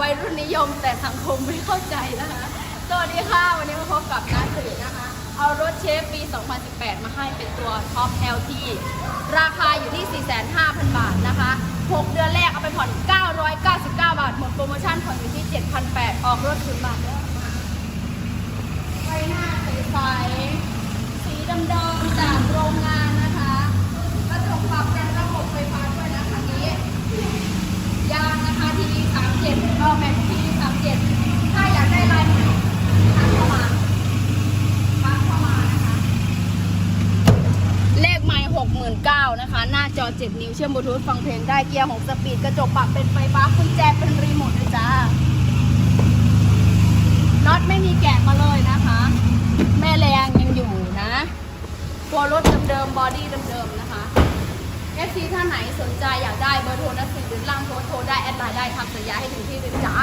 วัยรุ่นนิยมแต่สังคมไม่เข้าใจนะคะสวัสดีค่ะ วันนี้มาพบกับน้าสื่อนะคะ เอารถเชฟปี 2018 มาให้เป็นตัวท็อป LT ราคาอยู่ที่ 45,000บาทนะคะ 6 เดือนแรกเอาไปผ่อน 999 บาท หมดโปรโมชั่นผ่อนอยู่ที่ 7,800 ออกรถถึงบาทแล้วไฟหน้าใสๆสีดำๆจากโรงงาน 39,000นะคะ หน้าจอ 7 นิ้วเชื่อมบลูทูธฟังเพลงได้เกียร์6สปีดกระจกปรับเป็นไฟฟ้ากุญแจเป็นรีโมทนะจ๊ะน็อตไม่มีแกะมาเลยนะคะ แม่แรงยังอยู่นะตัวรถเดิมๆบอดี้เดิมๆนะคะเอฟซีท่านไหนสนใจอยากได้เบอร์โทรนัดสื่อหรือล่างโพสโทรได้แอดไลน์ได้ทำสัญญาให้ถึงที่เลยจ้า